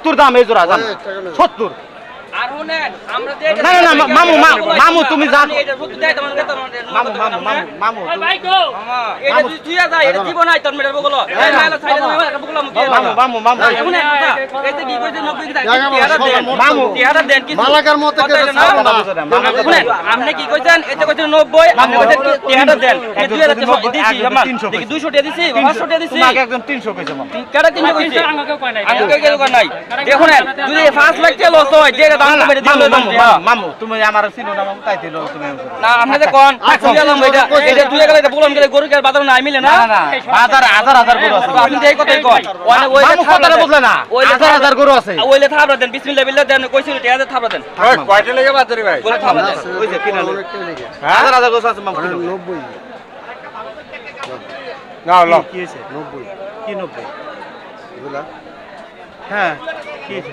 সত্তর দাম এই জোড়া জান? সত্তর? না না না মামু মামু তুমি যা মামু মামু দেখুন মামু দিলে মামু তুমি আমার চিনো না মামু তাই দিল তুমি না আপনি যে কোন তুই এটা এটা তুই গেলে বললাম গেলে গরু কে বাজার না মিলে না? হাজার হাজার হাজার গরু আছে। আপনি এই কথাই কয় ওই ওই কথাটা বুঝলে না। হাজার হাজার গরু আছে। ওইলে থাবরা দেন বিসমিল্লাহ বিল্লাহ দেন কইছিল টিয়া দেন থাবরা দেন। কয়টা লেগে বাজারে ভাই? বলে থাবরা দেন। ওই যে কিনা লেগে। হাজার হাজার গরু আছে মামু কিনো। নব্বই। না ল। কি হয়েছে? নব্বই। কি নব্বই? এগুলা? হ্যাঁ। কি হয়েছে?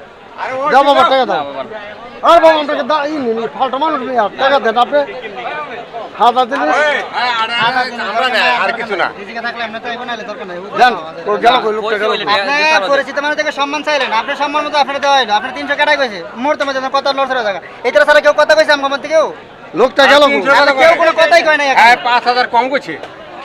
দাও বাবা টাকা দাও। আর বাবা টাকা দাও ই নি ফালতু মানুষ নেই টাকা দেন আপনি হাজার দিন আমরা না আর কিছু না। জিজিকে থাকলে এমনি তো এগো নালে দরকার নাই জান ও গেল কই লোকটা গেল আপনি পরিচিত মানুষ থেকে সম্মান চাইলেন আপনি সম্মান মতো দেওয়া আপনি 300 কইছে জায়গা। কেউ কথা কইছে কেউ? লোকটা গেল কেউ কোনো কথাই কয় নাই 5000 কম কইছে।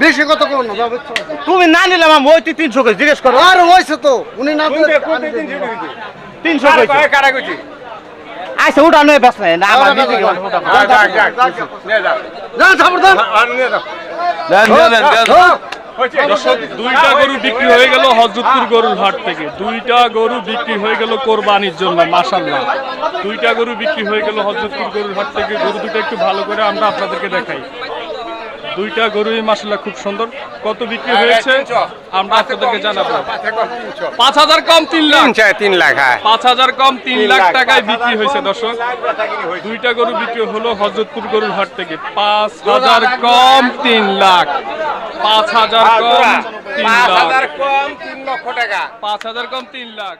বেশি কত করো তুমি না নিলে আমার ওই তুই তিনশো কেজি জিজ্ঞেস করো। আর হয়েছে তো উনি না তিনশো কেজি ওটা নয় দুইটা গরু বিক্রি হয়ে গেল হজরতপুর গরুর হাট থেকে। দুইটা গরু বিক্রি হয়ে গেল কোরবানির জন্য মাসাল্লাহ দুইটা গরু বিক্রি হয়ে গেল হজরতপুর গরুর হাট থেকে। গরু দুটো একটু ভালো করে আমরা আপনাদেরকে দেখাই। দুইটা গরুই মাসাল্লাহ খুব সুন্দর। কত বিক্রি হয়েছে? আমরা আপনাদেরকে জানাব। পাঁচে হাজার কম তিন লাখ। তিন লাখ হ্যাঁ। পাঁচ হাজার কম তিন লাখ। টাকায় বিক্রি হয়েছে দর্শক। দুইটা গরু বিক্রি হলো হজরতপুর গরুর হাট থেকে। পাঁচ হাজার কম তিন লাখ। পাঁচ হাজার কম তিন লাখ। হাজার কম তিন লক্ষ টাকা। পাঁচ হাজার কম তিন লাখ।